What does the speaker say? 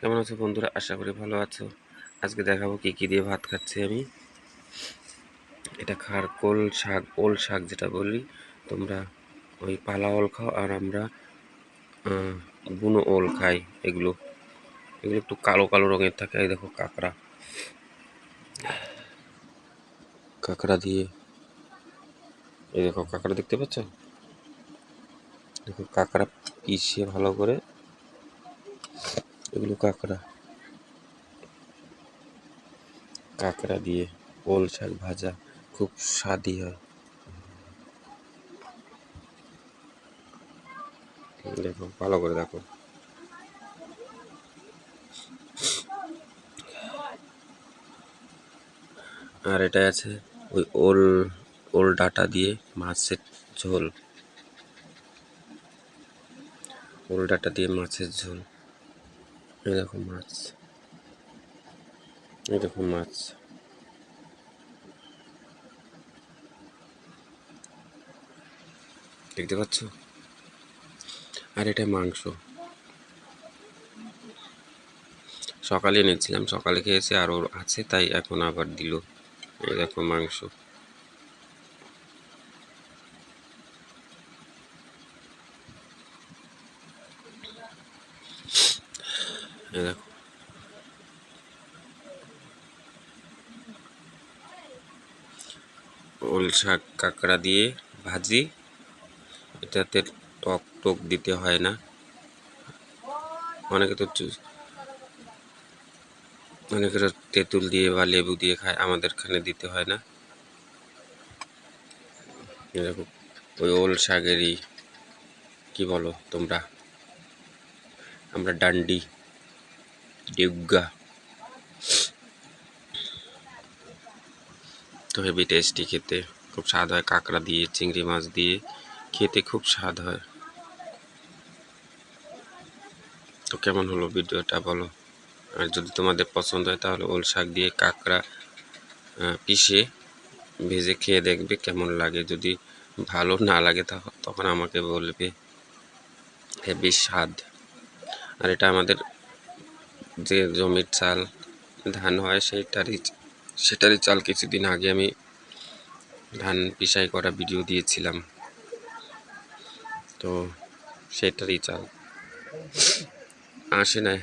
কেমন আছো বন্ধুরা? আশা করি ভালো আছো। আজকে দেখাবো কি কি দিয়ে ভাত খাচ্ছি আমি। এটা খারকোল শাক, ওল শাক যেটা বলি। তোমরা ওই পালা ওল খাও আর আমরা বুনো ওল খাই। এগুলো এগুলো একটু কালো কালো রঙের থাকে। এই দেখো কাঁকড়া। কাঁকড়া দিয়ে, এই দেখো কাঁকড়া দেখতে পাচ্ছ? দেখো কাঁকড়া পিষে ভালো করে এগুলো কাঁকড়া। কাঁকড়া দিয়ে ওল শাক ভাজা খুব স্বাদি হয়। দেখো, ভালো করে দেখো। আর এটা আছে ওই ওল ওল ডাটা দিয়ে মাছের ঝোল। ওল ডাটা দিয়ে মাছের ঝোল। এই মাছ। এই দেখো মাছ। দেখতে পাচ্ছ? আর এটা মাংস। সকালে এনেছিলাম, সকালে খেয়েছে আর ওর আছে, তাই এখন আবার দিল। এই দেখো মাংস। দেখো। ওল শাক কাঁকড়া দিয়ে ভাজি। এটাতে টক টক দিতে হয় না। অনেকে তো চু- অনেকের তেঁতুল দিয়ে বা লেবু দিয়ে খায়, আমাদের এখানে দিতে হয় না। এরকম ওই ওল শাকেরই কি বলো তোমরা? আমরা ডান্ডি। ডিউগা তো হেভি টেস্টি খেতে। খুব স্বাদ হয় কাঁকড়া দিয়ে, চিংড়ি মাছ দিয়ে। খেতে খুব স্বাদ হয়। তো কেমন হলো ভিডিওটা বলো? আর যদি তোমাদের পছন্দ হয় তাহলে ওল শাক দিয়ে কাঁকড়া পিষে ভেজে খেয়ে দেখবে কেমন লাগে। যদি ভালো না লাগে তখ- তখন আমাকে বলবে। হেভি স্বাদ। আর এটা আমাদের যে জমির চাল, ধান হয় সেইটারই, সেটারই চাল কিছুদিন আগে আমি ধান পিসাই করা ভিডিও দিয়েছিলাম। তো সেটারই চাল। আসে না